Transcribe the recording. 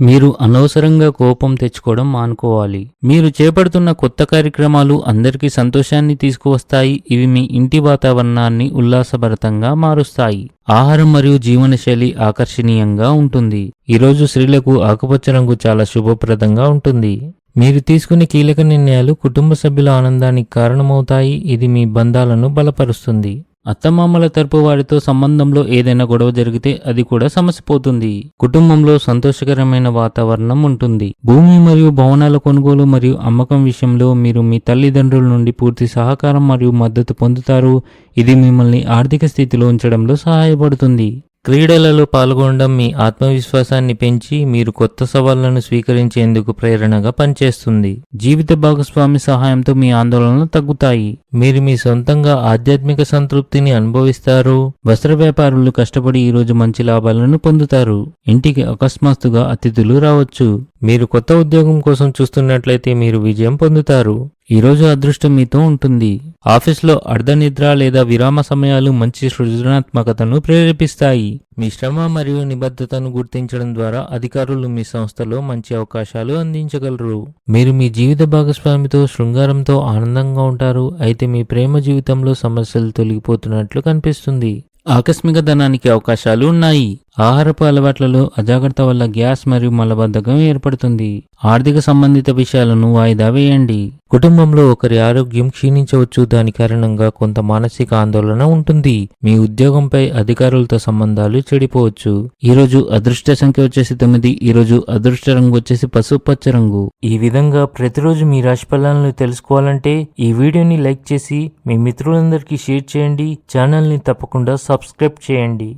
మీరు అనవసరంగా కోపం తెచ్చుకోవడం మానుకోవాలి. మీరు చేపడుతున్న కొత్త కార్యక్రమాలు అందరికీ సంతోషాన్ని తీసుకువస్తాయి. ఇవి మీ ఇంటి వాతావరణాన్ని ఉల్లాసభరితంగా మారుస్తాయి. ఆహారం మరియు జీవనశైలి ఆకర్షణీయంగా ఉంటుంది. ఈరోజు స్త్రీలకు ఆకుపచ్చ రంగు చాలా శుభప్రదంగా ఉంటుంది. మీరు తీసుకునే కీలక నిర్ణయాలు కుటుంబ సభ్యుల ఆనందానికి కారణమవుతాయి. ఇది మీ బంధాలను బలపరుస్తుంది. అత్తమామల తరపు వారితో సంబంధంలో ఏదైనా గొడవ జరిగితే అది కూడా సమస్య పోతుంది. కుటుంబంలో సంతోషకరమైన వాతావరణం ఉంటుంది. భూమి మరియు భవనాల కొనుగోలు మరియు అమ్మకం విషయంలో మీరు మీ తల్లిదండ్రుల నుండి పూర్తి సహకారం మరియు మద్దతు పొందుతారు. ఇది మిమ్మల్ని ఆర్థిక స్థితిలో ఉంచడంలో సహాయపడుతుంది. క్రీడలలో పాల్గొనడం మీ ఆత్మవిశ్వాసాన్ని పెంచి మీరు కొత్త సవాళ్ళను స్వీకరించేందుకు ప్రేరణగా పనిచేస్తుంది. జీవిత భాగస్వామి సహాయంతో మీ ఆందోళనలు తగ్గుతాయి. మీరు మీ సొంతంగా ఆధ్యాత్మిక సంతృప్తిని అనుభవిస్తారు. వస్త్ర వ్యాపారులు కష్టపడి ఈ రోజు మంచి లాభాలను పొందుతారు. ఇంటికి అకస్మాత్తుగా అతిథులు రావచ్చు. మీరు కొత్త ఉద్యోగం కోసం చూస్తున్నట్లయితే మీరు విజయం పొందుతారు. ఈరోజు అదృష్టం మీతో ఉంటుంది. ఆఫీస్లో అర్ధనిద్ర లేదా విరామ సమయాలు మంచి సృజనాత్మకతను ప్రేరేపిస్తాయి. మీ శ్రమ మరియు నిబద్ధతను గుర్తించడం ద్వారా అధికారులు మీ సంస్థలో మంచి అవకాశాలు అందించగలరు. మీరు మీ జీవిత భాగస్వామితో శృంగారంతో ఆనందంగా ఉంటారు. అయితే మీ ప్రేమ జీవితంలో సమస్యలు తొలగిపోతున్నట్లు కనిపిస్తుంది. ఆకస్మిక ధనానికి అవకాశాలు ఉన్నాయి. ఆహారపు అలవాట్లలో అజాగ్రత్త వల్ల గ్యాస్ మరియు మలబద్ధకం ఏర్పడుతుంది. ఆర్థిక సంబంధిత విషయాలను వాయిదా వేయండి. కుటుంబంలో ఒకరి ఆరోగ్యం క్షీణించవచ్చు. దాని కారణంగా కొంత మానసిక ఆందోళన ఉంటుంది. మీ ఉద్యోగంపై అధికారులతో సంబంధాలు చెడిపోవచ్చు. ఈరోజు అదృష్ట సంఖ్య వచ్చేసి తొమ్మిది. ఈరోజు అదృష్ట రంగు వచ్చేసి పసుపు పచ్చ రంగు. ఈ విధంగా ప్రతిరోజు మీ రాశి ఫలాలను తెలుసుకోవాలంటే ఈ వీడియోని లైక్ చేసి మీ మిత్రులందరికీ షేర్ చేయండి. ఛానల్ని తప్పకుండా సబ్స్క్రైబ్ చేయండి.